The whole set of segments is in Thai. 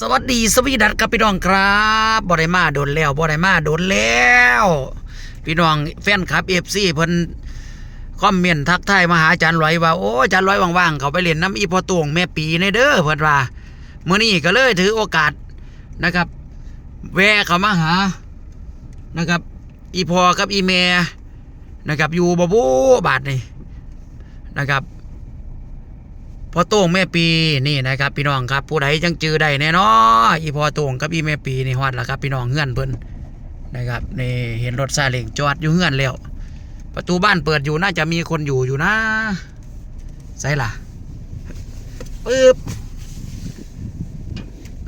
สวัสดีสวีดัตครับพี่น้องครับบ่ได้มาโดนแล้วบ่ได้มาโดนแล้ว พี่น้องแฟนคลับเอฟซีเพิ่นคอมเมนต์ทักทายมาหาอาจารย์ลอยว่าโอ้อาจารย์ลอยว่างๆเขาไปเล่นน้ำอีพอตวงแม่ปีในเด้อเพิ่นว่าเมื้อนี้ก็เลยถือโอกาสนะครับ แวะเขามาหานะครับ อีพอกับอีเมนะครับอยู่บ่บูบาทนี่นะครับ พอโต้งแม่ปีนี่นะครับ พี่น้องครับ ผู้ใดจังจือได้แน่นอนอีพอโต้งกับอีแม่ปีนี่ฮอดแล้วครับ พี่น้องเฮือนเพิ่นนะครับนี่เห็นรถซาเล้งจอดอยู่เฮือนแล้วประตูบ้านเปิดอยู่น่าจะมีคนอยู่อยู่นะใส่ล่ะปึ๊บ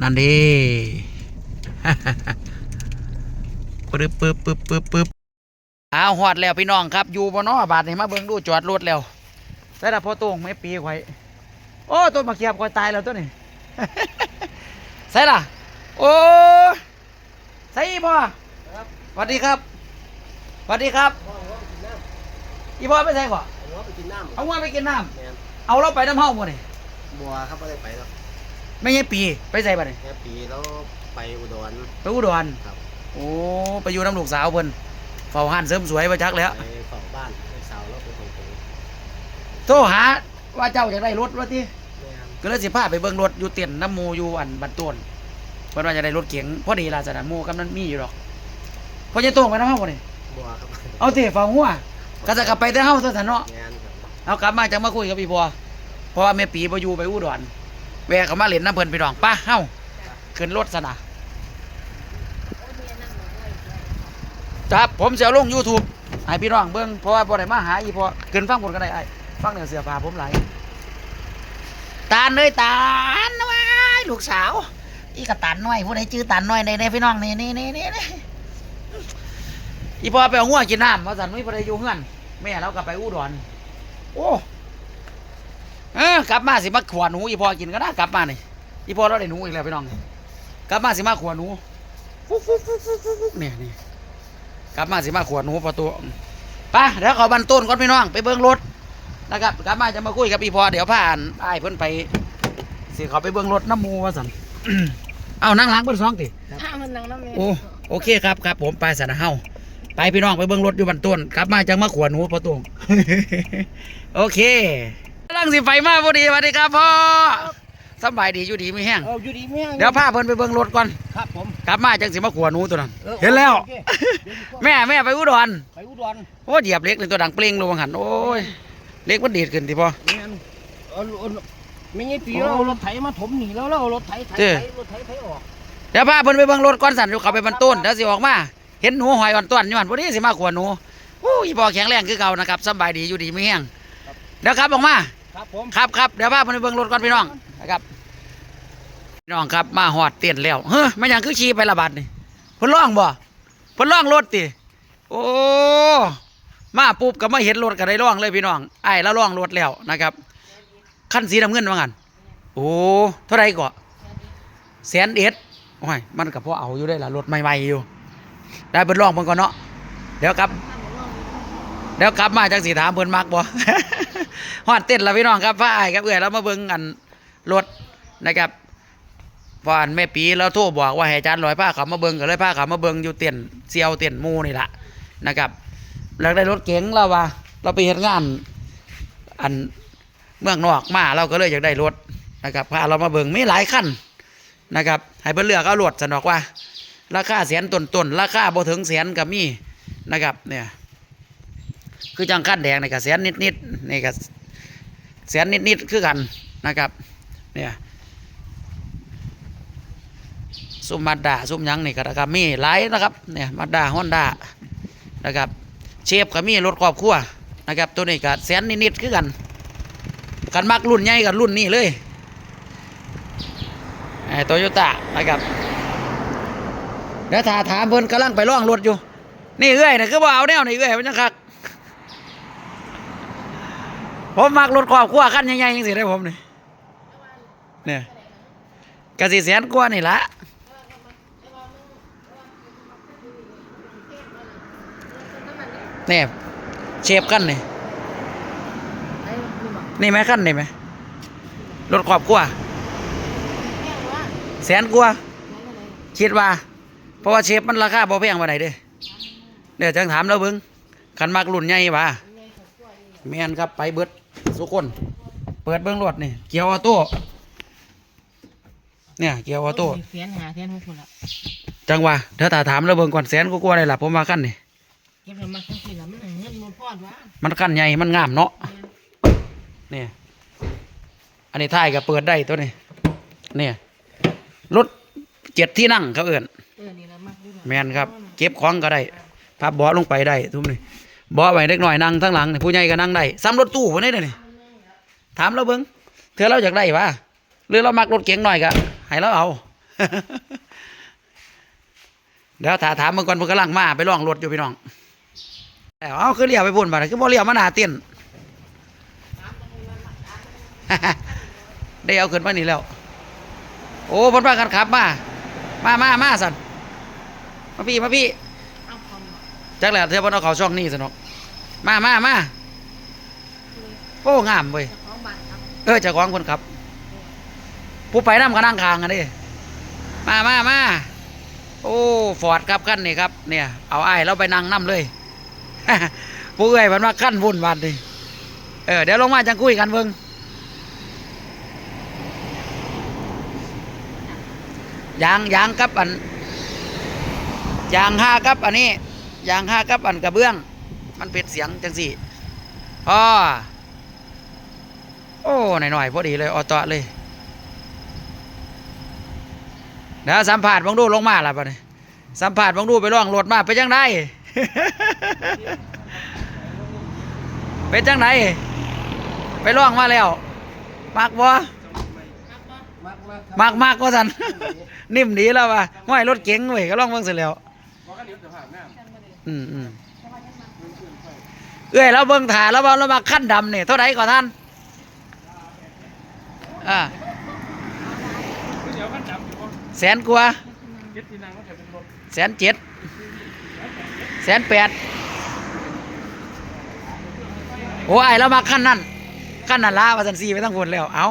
นั่นดีปึ๊บปึ๊บปึ๊บปึ๊บปึ๊บเอาวฮอดแล้วพี่น้องครับ อยู่บ่เนาะบาดนี่มาเบิ่งดูจอดรถแล้วใส่ละพอโต้งแม่ปีไว้ โอ้ต้นมะเขียบคอยตายแล้วตัวนี้ใส่ล่ะ โอ้ใส่อีพ่อสวัสดีครับสวัสดีครับอีพ่อไปใส่ก่อนหัวไปกินน้ำเอาว่าไปกินน้แมนำเอาเราไปน้ำห้องบ่นี่บัวครับไม่ได้ไปแล้วไม่ใช่ปีไปใส่บ่นี่แค่ปีแล้วไปอุดรไปอุดรครับโอ้ไปอยู่น้ำลูกสาวเพิ่นเฝ้าห้านเสริมสวยประจักแล้วไปเฝ้าบ้านไปสาวแล้วไปส่งตัวโทรหา ว่าเจ้าอยากได้รถว่าที่แมนก็เลยสิพาไปเบิ่งรถอยู่เตียนน้ำหมูอยู่อันบันต้นเพิ่นว่าจะได้รถเก๋งพอดีล่ะสนามหมูกำนันมีอยู่หรอกพอจะตรงไปน้ำห้องบ่นี่บัวครับเอาเตะฟังหัวก็จะกลับไปแต่เฮาซะซั่นเนาะแมนครับเอากลับมาจังมาคุยกับพี่พ่อเพราะว่าแม่ปีบ่อยู่ไปอุดรแวะเข้ามาเล่นน้ำเพิ่นพี่น้องไป้าเฮาขึ้นรถซะนะครับผมสิเอาลง YouTube ให้พี่น้องเบิ่งเพราะว่าบ่ได้มาหาอีพ่อขึ้นฟังผลก็ได้ไอ้ ฟังเนื้อเสื้อผ้าผมไหลตาลเลยตาลว้ายลูกสาว อีกะตาลน้อยผู้ใดจื้อตาลน้อยได้ได้พี่น้องนี่นี่นี่นี่นี่อีพ่อไปเอางัวกินน้ำว่าซั่นมีบ่ได้อยู่เฮือนแม่เราก็ไปอุดรโอ้เออกลับมาสิมาขวานหนูอีพอกินก็ได้กลับมานี่อีพอเราได้หนูอีกแล้วพี่น้องกลับมาสิมาขวานหนูเนี่ยนี่กลับมาสิมาขวานหนูประตูไปเดี๋ยวขาบันต้นก่อนพี่น้องไปเบิ้งรถ นะครับกลับมาจะมาคุยกับอีพอเดี๋ยวผ่านไอ้ายเพิ่นไปสิเขาไปเบิ้งรถน้ำหมูว่าสัน เอานั่งล้างเบิ้งสองติ ถ้ามันนังน้ำเมโอ้โอเคครับครับผมไปสันเฮาไปพี่น้องไปเบิ้งรถอยู่บันต้นกลับมาจังมาขวานหนูประตู โอเคกำลังสิไฟมาพอดีสวัสดีครับพ่อสำบายดีอยู่ดีไม่แห้งเอาอยู่ดีแม่เดี๋ยวพาเพิ่นไปเบิ่งรถก่อนครับผมกลับมาจังสิมาขวาหนูตัวนั้นเห็นแล้วแม่แม่ไปอุดรไปอุดรโอ้เหยียบเล็กเลยตัวดังเปล่งลงหันโอ้ย เล็กมันดีดขึ้นทีพอ แมนเอาเอาไม่ใช่ปีเราเอารถไถมาถมหนีแล้วเราเอารถไถไถเจ้ ไถรถไถไถออกเดี๋ยวพาเพิ่นไปเบิ่งรถก่อนสั่นอยู่เขาไปบรรต้นเดี๋ยวสิออกมา เห็นหนูหอยอ่อนต้วนอยู่หันพอดีสิมาขวาหนูโอ้ยพอแข็งแรงคือเก่านะครับสำบายดีอยู่ดีไม่แห้งเดี๋ยวครับออกมา ครับผม ครับครับเดี๋ยวพาเพิ่นไปเบิ่งรถก่อนพี่น้องนะครับพี่น้องครับมาหอดเตียนแล้วเฮ้ยมันยังคือขี่ไประบาดนี่เพิ่นร้องบ่เพิ่นร้องรถติโอ้ มาปุ๊บก็มาเห็นรถก็ได้ร้องเลยพี่น้องไอ้แล้วร้องรถแล้วนะครับขั้นสีน้ำเงินว่างั้นโอ้เท่าไรก่อแสนเอ็ดโอ้ยมันก็พอเอาอยู่ได้ละรถใหม่ๆอยู่ ได้เพิ่นร้องเพิ่นก่อนเนาะเดี๋ยวครับเดี๋ยวกลับมาจังสีถามเพิ่นมักบ่ฮอดเต้นล้วพี่น้องครับพาอ้ายครับเอื้อยเรามาเบิ่งอันรถนะครับพอนแม่ปีเราโทรบอกว่าให้อาจารย์ลอยผ้าขามาเบิ่งก็เลยผ้าขามาเบิ่งอยู่เต้นเซียวเต้นมูนี่ละนะครับ แล้วได้รถเก๋งเราว่าเราไปเฮ็ดงาน อันเมืองนอกมาเราก็เลยอยากได้รถนะครับพาเรามาเบิ่งมีหลายคันนะครับให้เพิ่นเลือกเอารถสนอกว่า ราคาแสนต้นๆราคาบ่ถึงแสนก็มีนะครับเนี่ยคือจังขั้นแดงในกระแสนนิดๆนี่ก็แสนนิดๆคือกันนะครับเนี่ยซุมมาด้าซุมยังนี่ก็นะครับมีหลายนะครับเนี่ยมาด้าฮอนด้านะครับ เชฟก็มีรถครอบครัวนะครับ ตัวนี้ก็แสนนิดๆคือกัน กันมักรุ่นใหญ่กับรุ่นนี้เลยโตโยต้านะครับเดี๋ยวถาถามเพิ่นกำลังไปล่องรถอยู่ นี่เอ้อยนะคือว่าเอาแนวนี่เอ้อยมันจังคักผมมักรถครอบครัวคันใหญ่ๆยังสิได้ผมนี่เนี่ยกะสิแสนกว่านี่ละ นี่ยเชฟกันนี่นี่ไหมขั้นนี่ไหมรถครอบครัวแสนกว่าคิดว่า เพราะว่าเชฟมันราคาบ่แพงปานใดเด้เดี๋ยวจังถามแล้วเบิ่งคันมักรุ่นใหญ่ว่าแม่นครับไปเบิดสุกคน เปิดเบิ่งรถนี่เกียวออโต้เนี่ยเกียวออโต้เสียนหาเสียนหกคนละจังหวะเดี๋ยวถ้าถามแล้วเบิ่งก่อนแสนกว่าๆได้ล่ะผมว่าคันนี่เก็บเงินมาทั้งสี่ละมันเงินหมดพอดวะมันคันใหญ่มันงามเนาะนี่อันนี้ท้ายก็เปิดได้ตัวนี้เนี่ยรถเจ็ดที่นั่งเขาเอื่นเออนี่ละมากด้วยแมนครับ เก็บของก็ได้พับเบาะลงไปได้ทุกนี่เบาะไว้เล็กน้อยนั่งทั้งหลังนี่ผู้ใหญ่ก็นั่งได้ซ้ำรถตู้พวกนี้เลยนี่ถามเราเบิ้งเธอเราอยากได้ปะหรือเรามักรถเก๋งหน่อยก็ให้เราเอาเดี๋ยวถ้าถามเมื่อก่อนเพิ่นกำลังมาไปลองรถอยู่พี่น้อง เอาเอาคือเลี้ยวไปพุ่นบ่ได้คือบ่เลี้ยวมาหน้าเต้นได้เอาขึ้นมานี่แล้ว โอ้พ่นพากันขับมา มามามาสันมาพี่มาพี่เอาคอมจักแหละเธอพ่นเอาเขาช่องนี้สนอกมามามาโอ้งามเว้ยเจ้าของบ้านครับเออเจ้าของคนขับ ผู้ไปน้ำก็นั่งคางกันดิมามามาโอ้ฟอร์ดครับขั้นนี่ครับ เนี่ย เอาไอ้เราไปนั่งน้ำเลย ผู้เอ้ยมันว่าขั้นวุ่นวันดิเออเดี๋ยวลงมาจังคุยกันเบิ่งยางยางกับอันยางห้ากับอันนี้ยางห้ากับอันกระเบื้อง มันเป็นเสียงจังสี่อ๋อโอ้หน่อยๆพอดีเลยออตอเลยเดี๋ยวสัมผัสบังดูลงมาละปะเนี่ยสัมผัสบังดูไปล่องรถมาไปจังได้ เป็นจังไดไปล่องมาแล้วมักบ่มากมากมักมักก็สันนิ่มดีแล้ววะห้อยรถเก๋งเว้ยก็ล่องเบิ่งเสร็จแล้วอืมอืมเอ้ยเราเบิ่งถ่าแล้วว่าเรามาขั้นดำเนี่ยเท่าไหร่ก่อนท่านอ่าเดี๋ยวกันจับอยู่แสนกว่าเจ็ดที่นั่งก็จะเป็นรถแสนเจ็ดแสนแปด โอ้ยเรามาขั้นนั้นขั้นนั้นละว่าสันซีไม่ต้องพูดแล้ว เอา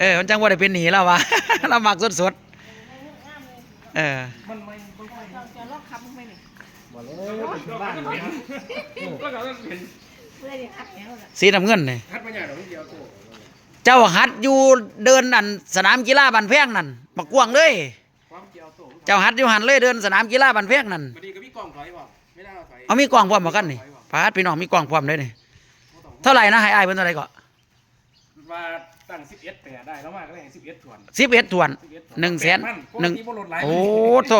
เออมันจังว่าได้เป็นหนีแล้ววะเรามักสดๆเออจะลอกขับมึงไหมเนี่ยบ่เลยบ้านเนี่ยก็จะต้ออสีน้ำเงินนี่เดียเจ้าหัดอยู่เดินอันสนามกีฬาบันแพงนั่นบักกวางเลย เจ้าหัดอยู่หันเลยเดินสนามกีฬาบันแพงนั่นพอดีก็มีกล้องถอยบ่ไม่ได้เอามีกล้องพร้อมมากันนี่ พาดพี่น้องมีกล้องพร้อมเลยนี่เท่าไหร่นะให้อายเป็นเท่าไหร่ก็ว่าตั้งสิบเอ็ดแปดได้แล้วมากก็เลยสิบเอ็ดส่วนสิบเอ็ดถวนหนึ่งแสนหนึ่งโอ้โถ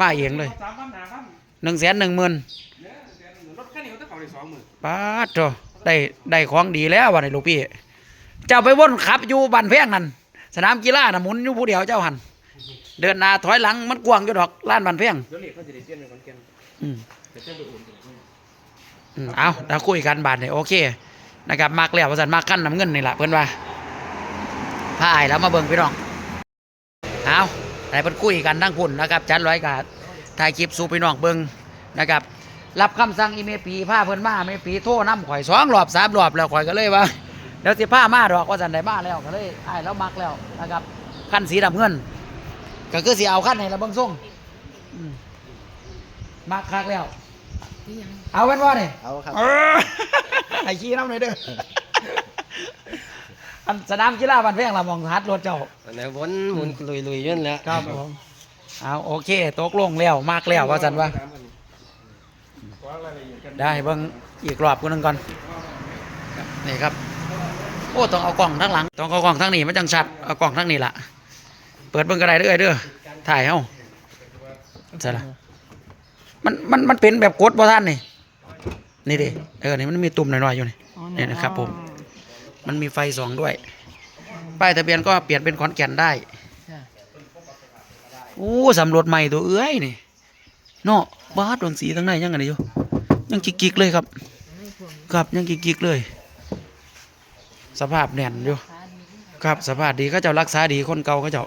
มาเองเลยสามพันห้าพันหนึ่งแสนหนึ่งหมื่นเนี่ยแสนหนึ่งรถคันนี้ก็ต้องเขาได้สองหมื่นป้าดโถได้ได้ของดีแล้ววันนี้ลูกพี่เจ้าไปวนขับอยู่บันแพงนั่นสนามกีฬาน่ะหมุนอยู่ผู้เดียวเจ้าหันเดินหน้าถอยหลังมันกว้างอยู่ดอกล้านบันแพงเดี๋ยวเรียกเขาจะได้เปลี่ยนเป็นคนเก่งอืมเดี๋ยวเจ้าไปอุ่นอืม เอาเราคุยกันบาทนี่โอเคนะครับมากแล้วประสันมากขั้นน้ำเงินนี่แหละเพื่อนว่าพายแล้วมาเบิ่งพี่น้องเอาไหนเพิ่นคุยกันทั้งพุ่นนะครับจันร้อยกับถ่ายคลิปสู่พี่น้องเบิ่งนะครับ รับคำสั่งอีเมปีผ้าเพิ่นมาเมปีโทรน้ำข่อยสองรอบสามรอบแล้วข่อยก็เลยว่าเดี๋ยวสิผ้ามาดอกว่าสันได้มาแล้วก็เลยไอ้แล้วมักแล้วนะครับขั้นสีดำเงินก็คือสิเอาขั้นให้ละเบิ่งส่งมมักคักแล้ว เอาเป็นว่านี่เอาครับ เออไอ้ขี้น้ำเลยเด้ออันสนามกีฬาบันแพงละมองฮัดรถเจ้าอันไหนวนหมุนลุยลุยๆอยืนแล้วครับผมเอาโอเคตกลงแล้วมากแล้วว่าสันว่า ได้เบิ่งอีกรอบกูนึงก่อนนี่ครับ โอ้ต้องเอากล่องทั้งหลัง ต้องเอากล่องทั้งนี้มันจังชัดเอากล่องทั้งนี้ล่ะ เปิดเบิ่งกระไดเด้อเด้อถ่ายเฮาใช่ละ มันมันมันเป็นแบบกดบ่ท่านนี่นี่ดิเออนี่มันมีตุ่มหน่อยๆอยู่นี่นี่นะครับ ผม มันมีไฟสองด้วย ป้ายทะเบียนก็เปลี่ยนเป็นขอนแก่นได้โอ้สำรวจใหม่ตัวเอ้ยนี่เนาะบาดดวงสีทั้งในยังไงอยู่ยังกิกๆเลยครับครับยังกิกๆเลย สภาพแน่นอยู่ครับสภาพดีเขาเจ้ารักษาดีคนเก่าเขาเจ้า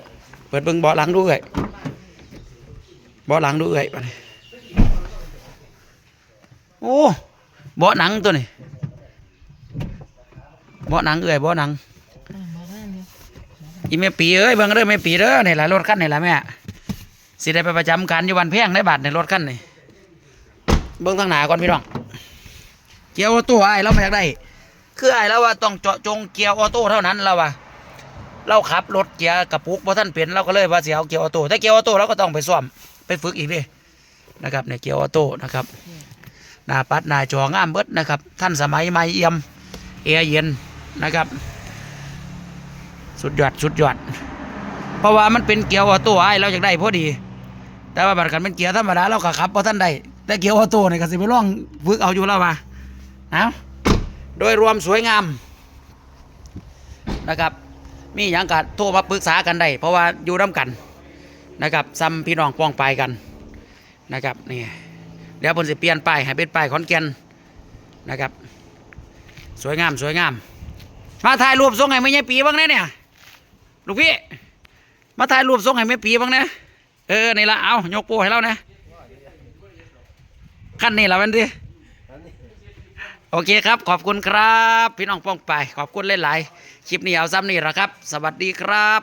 เปิดเบิ่งเบาะหลังดูเอ้ยเบาะหลังดูเอ้ยบัดนี้ โอ้เบาะหนังตัวนี้เบาะหนังเอ้ยเบาะหนังอีแม่ปีเอ้ยเบิ่งเด้อแม่ปีเด้อนี่ล่ะรถคันนี่ล่ะแม่สิได้ไปประจำการอยู่บ้านแพงในบาทในรถคันนี่เบิ่งทางหน้าก่อนพี่น้องเกียร์ออโต้ไอ้เรามาอยากได้ คือไอ้เราว่าต้องเจาะจงเกียร์ออโต้เท่านั้นเราว่าเราขับรถเกียร์กระปุกบ่ทันเป็นเราก็เลยว่าสิเอาเกียร์ออโต้ถ้าเกียร์ออโต้เราก็ต้องไปซ่อมไปฝึกอีกเด้นะครับในเกียร์ออโต้นะครับ หน้าปัดหน้าจองามเบิดนะครับ ท่านสมัยใหม่เอี่ยมแอเย็นนะครับ สุดยอดสุดยอด เพราะว่ามันเป็นเกียร์ออโต้ไอ้เราอยากได้พอดี แต่ว่าบัดกันเป็นเกียร์ธรรมดาเราก็ขับเพอท่านได้แต่เกียร์ออโต้นี่ก็สิไปลองฝึกเอาอยู่แล้วว่าเอาโดยรวมสวยงามนะครับมีอย่างกัโทรมาปรึกษากันได้เพราะว่าอยู่ร่วมกันนะครับซ้ำพี่น้องป้องไปกันนะครับนี่ เดี๋ยวผมสิเปลี่ยนป้ายให้เป็นป้ายขอนแก่นนะครับ สวยงามสวยงาม มาถ่ายรูปส่งให้แม่ยายปีบ้างเนี่ยเนี่ยลูกพี่มาถ่ายรูปส่งให้แม่ปีบ้างนะเออนี่ละเอายกป้ให้เรานะขั้นนี้ละมันดิโอเคครับ ขอบคุณครับ พี่น้องป้องไป ขอบคุณหลายๆคลิปนี้เอาซ้ำนี่ละครับ สวัสดีครับ